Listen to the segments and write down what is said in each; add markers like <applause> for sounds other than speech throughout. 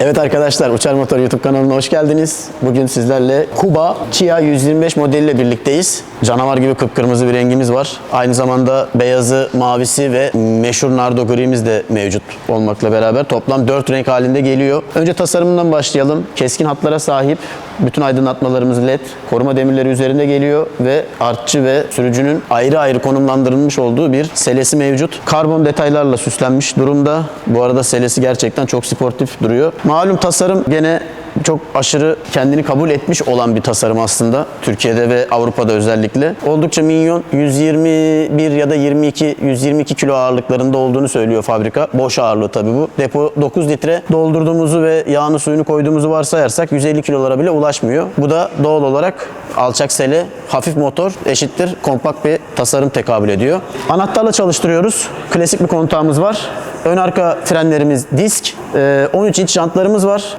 Evet arkadaşlar Uçar Motor YouTube kanalına hoş geldiniz. Bugün sizlerle Kuba Chia 125 modeliyle birlikteyiz. Canavar gibi kıpkırmızı bir rengimiz var. Aynı zamanda beyazı, mavisi ve meşhur nardo grimiz de mevcut olmakla beraber toplam 4 renk halinde geliyor. Önce tasarımından başlayalım. Keskin hatlara sahip bütün aydınlatmalarımız led, koruma demirleri üzerinde geliyor ve artçı ve sürücünün ayrı ayrı konumlandırılmış olduğu bir selesi mevcut. Karbon detaylarla süslenmiş durumda. Bu arada selesi gerçekten çok sportif duruyor. Malum tasarım gene çok aşırı kendini kabul etmiş olan bir tasarım aslında. Türkiye'de ve Avrupa'da özellikle. Oldukça minyon 121 ya da 22 122 kilo ağırlıklarında olduğunu söylüyor fabrika. Boş ağırlığı tabii bu. Depo 9 litre doldurduğumuzu ve yağını suyunu koyduğumuzu varsayarsak 150 kilolara bile ulaşmıyor. Bu da doğal olarak alçak sele, hafif motor eşittir kompakt bir tasarım tekabül ediyor. Anahtarla çalıştırıyoruz. Klasik bir kontağımız var. Ön arka frenlerimiz disk. Ee, 13 inç jantlarımız var.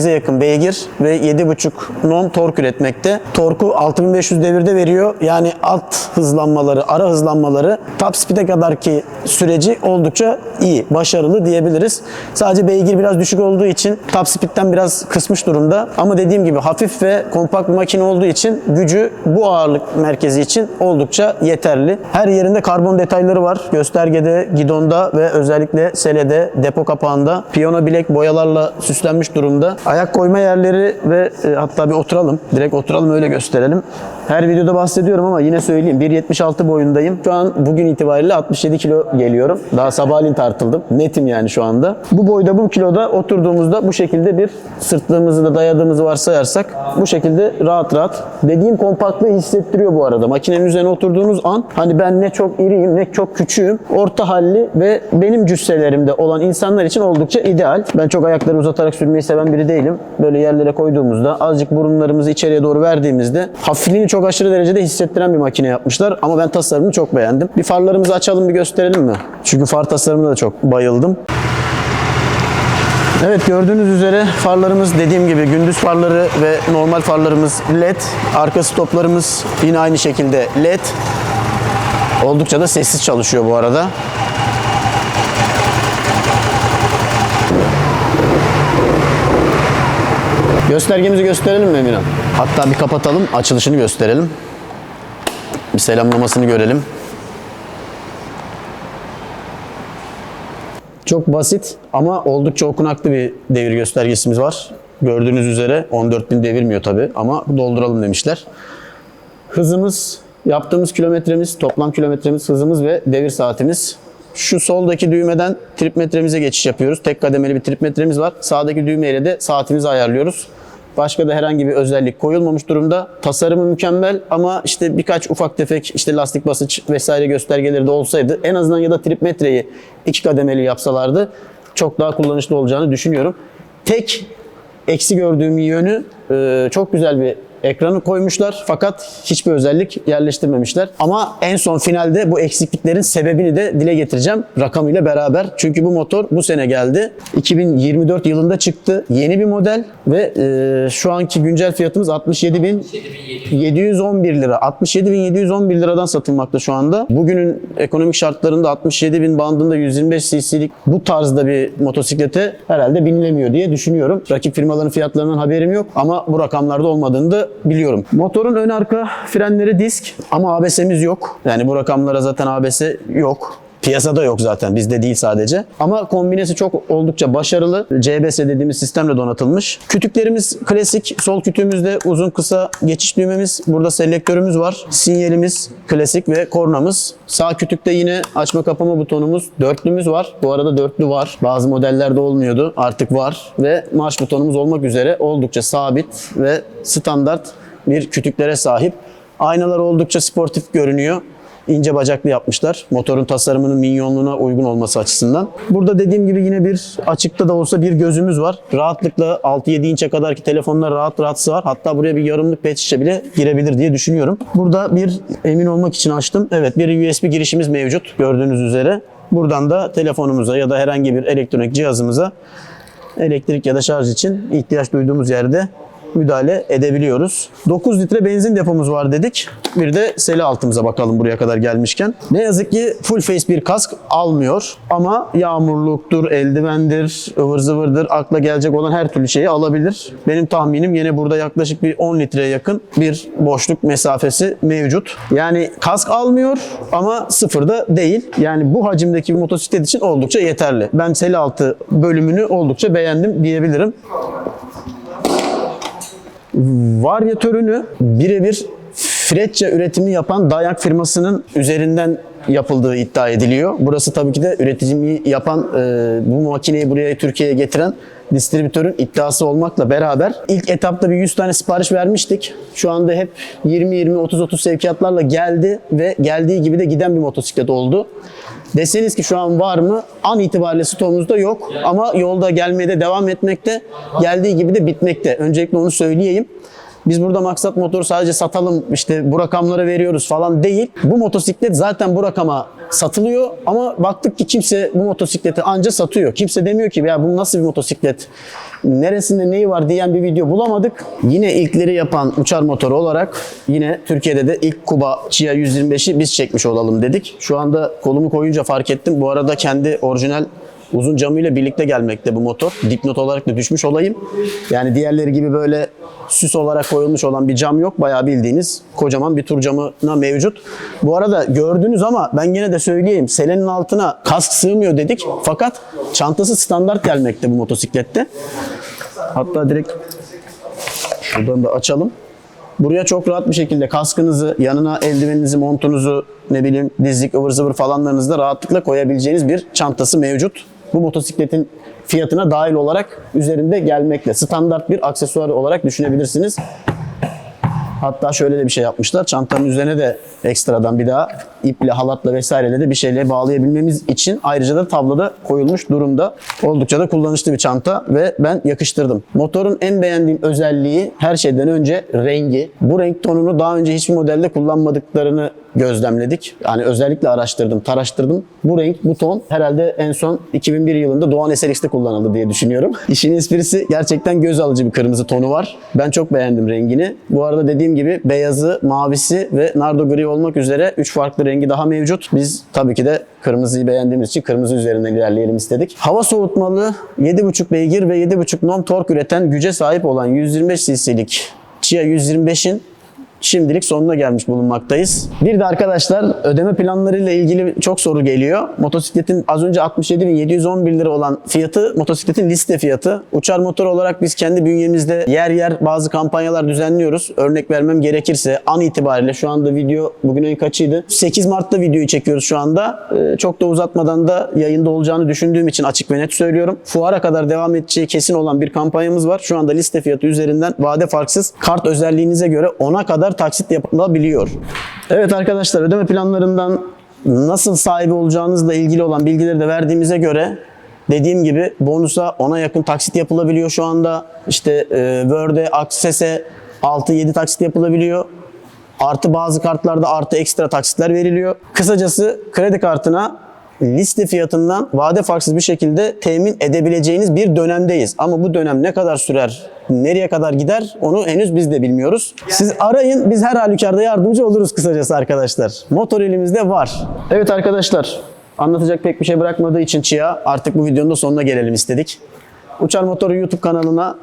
7.5-8'e yakın beygir ve 7.5 non tork üretmekte. Torku 6500 devirde veriyor. Yani alt hızlanmaları, ara hızlanmaları top speed'e kadarki süreci oldukça iyi, başarılı diyebiliriz. Sadece beygir biraz düşük olduğu için top speed'den biraz kısmış durumda. Ama dediğim gibi hafif ve kompakt bir makine olduğu için gücü bu ağırlık merkezi için oldukça yeterli. Her yerinde karbon detayları var. Göstergede, gidonda ve özellikle selede, depo kapağında piyano bilek boyalarla süslenmiş durumda. Ayak koyma yerleri ve e, hatta bir oturalım. Direkt oturalım öyle gösterelim. Her videoda bahsediyorum ama yine söyleyeyim. 1.76 boyundayım. Şu an bugün itibariyle 67 kilo geliyorum. Daha sabahleyin tartıldım. Netim yani şu anda. Bu boyda bu kiloda oturduğumuzda bu şekilde bir sırtlığımızı da dayadığımızı varsayarsak bu şekilde rahat rahat dediğim kompaktlığı hissettiriyor bu arada. Makinenin üzerine oturduğunuz an hani ben ne çok iriyim ne çok küçüğüm. Orta halli ve benim cüsselerimde olan insanlar için oldukça ideal. Ben çok ayakları uzatarak sürmeyi seven biri değilim. Böyle yerlere koyduğumuzda azıcık burunlarımızı içeriye doğru verdiğimizde hafifliğini çok aşırı derecede hissettiren bir makine yapmışlar. Ama ben tasarımını çok beğendim. Bir farlarımızı açalım bir gösterelim mi? Çünkü far tasarımına da çok bayıldım. Evet gördüğünüz üzere farlarımız dediğim gibi gündüz farları ve normal farlarımız led. Arka stoplarımız yine aynı şekilde led. Oldukça da sessiz çalışıyor bu arada. Göstergemizi gösterelim mi Emirhan? Hatta bir kapatalım, açılışını gösterelim. Bir selamlamasını görelim. Çok basit ama oldukça okunaklı bir devir göstergesimiz var. Gördüğünüz üzere 14.000 devirmiyor tabi ama dolduralım demişler. Hızımız, yaptığımız kilometremiz, toplam kilometremiz, hızımız ve devir saatimiz. Şu soldaki düğmeden trip metremize geçiş yapıyoruz. Tek kademeli bir trip metremiz var. Sağdaki düğmeyle de saatimizi ayarlıyoruz. Başka da herhangi bir özellik koyulmamış durumda. Tasarımı mükemmel ama işte birkaç ufak tefek işte lastik basınç vesaire göstergeleri de olsaydı en azından ya da trip metreyi iki kademeli yapsalardı çok daha kullanışlı olacağını düşünüyorum. Tek eksi gördüğüm yönü e, çok güzel bir ekranı koymuşlar fakat hiçbir özellik yerleştirmemişler. Ama en son finalde bu eksikliklerin sebebini de dile getireceğim rakamıyla beraber. Çünkü bu motor bu sene geldi. 2024 yılında çıktı. Yeni bir model ve e, şu anki güncel fiyatımız 67.711 lira. 67.711 liradan satılmakta şu anda. Bugünün ekonomik şartlarında 67.000 bandında 125 cc'lik bu tarzda bir motosiklete herhalde binilemiyor diye düşünüyorum. Rakip firmaların fiyatlarından haberim yok ama bu rakamlarda olmadığını da biliyorum. Motorun ön arka frenleri disk ama ABS'miz yok. Yani bu rakamlara zaten ABS yok. Piyasada yok zaten bizde değil sadece. Ama kombinesi çok oldukça başarılı. CBS dediğimiz sistemle donatılmış. Kütüklerimiz klasik. Sol kütüğümüzde uzun kısa geçiş düğmemiz. Burada selektörümüz var. Sinyalimiz klasik ve kornamız. Sağ kütükte yine açma kapama butonumuz. Dörtlümüz var. Bu arada dörtlü var. Bazı modellerde olmuyordu. Artık var. Ve marş butonumuz olmak üzere oldukça sabit ve standart bir kütüklere sahip. Aynalar oldukça sportif görünüyor ince bacaklı yapmışlar. Motorun tasarımının minyonluğuna uygun olması açısından. Burada dediğim gibi yine bir açıkta da olsa bir gözümüz var. Rahatlıkla 6-7 inçe kadarki telefonlar rahat rahat sığar. Hatta buraya bir yarımlık pet şişe bile girebilir diye düşünüyorum. Burada bir emin olmak için açtım. Evet bir USB girişimiz mevcut gördüğünüz üzere. Buradan da telefonumuza ya da herhangi bir elektronik cihazımıza elektrik ya da şarj için ihtiyaç duyduğumuz yerde müdahale edebiliyoruz. 9 litre benzin depomuz var dedik. Bir de seli altımıza bakalım buraya kadar gelmişken. Ne yazık ki full face bir kask almıyor ama yağmurluktur, eldivendir, ıvır zıvırdır, akla gelecek olan her türlü şeyi alabilir. Benim tahminim yine burada yaklaşık bir 10 litreye yakın bir boşluk mesafesi mevcut. Yani kask almıyor ama sıfırda değil. Yani bu hacimdeki bir motosiklet için oldukça yeterli. Ben seli altı bölümünü oldukça beğendim diyebilirim varyatörünü birebir Freccia üretimi yapan Dayak firmasının üzerinden yapıldığı iddia ediliyor. Burası tabii ki de üreticiliği yapan, e, bu makineyi buraya Türkiye'ye getiren distribütörün iddiası olmakla beraber ilk etapta bir 100 tane sipariş vermiştik. Şu anda hep 20-20, 30-30 sevkiyatlarla geldi ve geldiği gibi de giden bir motosiklet oldu. Deseniz ki şu an var mı? An itibariyle stoğumuzda yok ama yolda gelmeye de devam etmekte. Geldiği gibi de bitmekte. Öncelikle onu söyleyeyim. Biz burada maksat motoru sadece satalım işte bu rakamlara veriyoruz falan değil. Bu motosiklet zaten bu rakama satılıyor ama baktık ki kimse bu motosikleti anca satıyor. Kimse demiyor ki ya bu nasıl bir motosiklet? Neresinde neyi var diyen bir video bulamadık. Yine ilkleri yapan uçar motoru olarak yine Türkiye'de de ilk Kuba Chia 125'i biz çekmiş olalım dedik. Şu anda kolumu koyunca fark ettim. Bu arada kendi orijinal uzun camıyla birlikte gelmekte bu motor. Dipnot olarak da düşmüş olayım. Yani diğerleri gibi böyle süs olarak koyulmuş olan bir cam yok. Bayağı bildiğiniz kocaman bir tur camına mevcut. Bu arada gördünüz ama ben yine de söyleyeyim. Selenin altına kask sığmıyor dedik. Fakat çantası standart gelmekte bu motosiklette. Hatta direkt şuradan da açalım. Buraya çok rahat bir şekilde kaskınızı, yanına eldiveninizi, montunuzu, ne bileyim dizlik, ıvır zıvır falanlarınızı da rahatlıkla koyabileceğiniz bir çantası mevcut. Bu motosikletin fiyatına dahil olarak üzerinde gelmekle. Standart bir aksesuar olarak düşünebilirsiniz. Hatta şöyle de bir şey yapmışlar. Çantanın üzerine de ekstradan bir daha iple, halatla vesaireyle de bir şeyle bağlayabilmemiz için ayrıca da tabloda koyulmuş durumda. Oldukça da kullanışlı bir çanta ve ben yakıştırdım. Motorun en beğendiğim özelliği her şeyden önce rengi. Bu renk tonunu daha önce hiçbir modelde kullanmadıklarını gözlemledik. Yani özellikle araştırdım, taraştırdım. Bu renk, bu ton herhalde en son 2001 yılında Doğan SLX'te kullanıldı diye düşünüyorum. <laughs> İşin esprisi gerçekten göz alıcı bir kırmızı tonu var. Ben çok beğendim rengini. Bu arada dediğim gibi beyazı, mavisi ve nardo gri olmak üzere 3 farklı rengi daha mevcut. Biz tabii ki de kırmızıyı beğendiğimiz için kırmızı üzerinden ilerleyelim istedik. Hava soğutmalı 7.5 beygir ve 7.5 Nm tork üreten güce sahip olan 125 cc'lik Chia 125'in şimdilik sonuna gelmiş bulunmaktayız. Bir de arkadaşlar ödeme planlarıyla ilgili çok soru geliyor. Motosikletin az önce 67.711 lira olan fiyatı motosikletin liste fiyatı. Uçar motor olarak biz kendi bünyemizde yer yer bazı kampanyalar düzenliyoruz. Örnek vermem gerekirse an itibariyle şu anda video bugün ayın kaçıydı? 8 Mart'ta videoyu çekiyoruz şu anda. Ee, çok da uzatmadan da yayında olacağını düşündüğüm için açık ve net söylüyorum. Fuara kadar devam edeceği kesin olan bir kampanyamız var. Şu anda liste fiyatı üzerinden vade farksız kart özelliğinize göre 10'a kadar taksit yapılabiliyor. Evet arkadaşlar ödeme planlarından nasıl sahibi olacağınızla ilgili olan bilgileri de verdiğimize göre dediğim gibi bonusa ona yakın taksit yapılabiliyor şu anda. İşte e, Word'e, Access'e 6-7 taksit yapılabiliyor. Artı bazı kartlarda artı ekstra taksitler veriliyor. Kısacası kredi kartına liste fiyatından vade farksız bir şekilde temin edebileceğiniz bir dönemdeyiz. Ama bu dönem ne kadar sürer, nereye kadar gider onu henüz biz de bilmiyoruz. Siz arayın, biz her halükarda yardımcı oluruz kısacası arkadaşlar. Motor elimizde var. Evet arkadaşlar, anlatacak pek bir şey bırakmadığı için Chia artık bu videonun da sonuna gelelim istedik. Uçar Motoru YouTube kanalına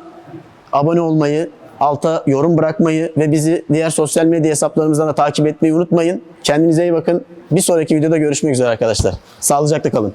abone olmayı, alta yorum bırakmayı ve bizi diğer sosyal medya hesaplarımızdan da takip etmeyi unutmayın. Kendinize iyi bakın. Bir sonraki videoda görüşmek üzere arkadaşlar. Sağlıcakla kalın.